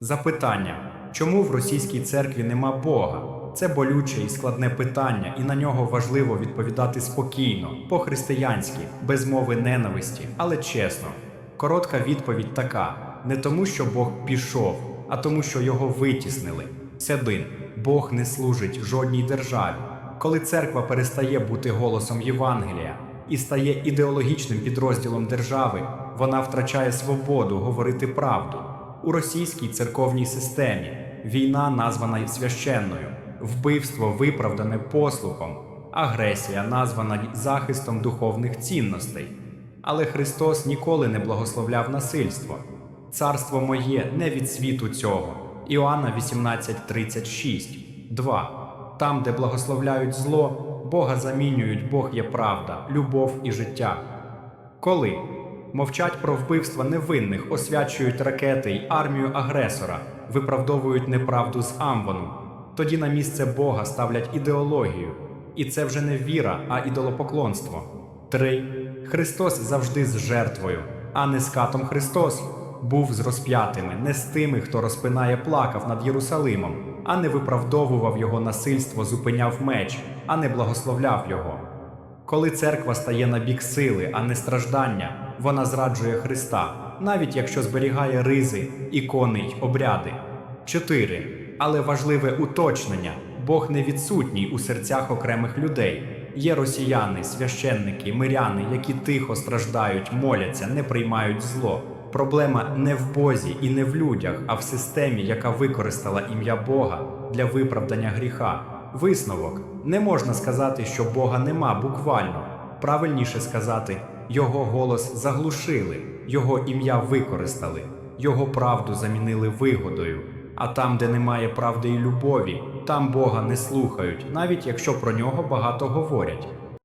Запитання: чому в російській церкві нема Бога? Це болюче і складне питання, і на нього важливо відповідати спокійно, по-християнськи, без мови ненависті, але чесно. Коротка відповідь така: не тому, що Бог пішов, а тому, що його витіснили. Седин Бог не служить жодній державі. Коли церква перестає бути голосом Євангелія і стає ідеологічним підрозділом держави, вона втрачає свободу говорити правду. У російській церковній системі війна названа священною, вбивство виправдане послухом, агресія названа захистом духовних цінностей. Але Христос ніколи не благословляв насильство. Царство моє не від світу цього. Іоанна 18:36. 2. Там, де благословляють зло, Бога замінюють, Бог є правда, любов і життя. Коли мовчать про вбивства невинних, освячують ракети й армію агресора, виправдовують неправду з Амвону, тоді на місце Бога ставлять ідеологію. І це вже не віра, а ідолопоклонство. 3. Христос завжди з жертвою, а не з катом Христос. Був з розп'ятими, не з тими, хто розпинає плакав над Єрусалимом, а не виправдовував його насильство, зупиняв меч, а не благословляв його. Коли церква стає на бік сили, а не страждання, вона зраджує Христа, навіть якщо зберігає ризи, ікони й обряди. 4. Але важливе уточнення: Бог не відсутній у серцях окремих людей. Є росіяни, священники, миряни, які тихо страждають, моляться, не приймають зло. Проблема не в Бозі і не в людях, а в системі, яка використала ім'я Бога для виправдання гріха. Висновок не можна сказати, що Бога нема буквально. Правильніше сказати, його голос заглушили, його ім'я використали, його правду замінили вигодою. А там, де немає правди і любові, там Бога не слухають, навіть якщо про нього багато говорять.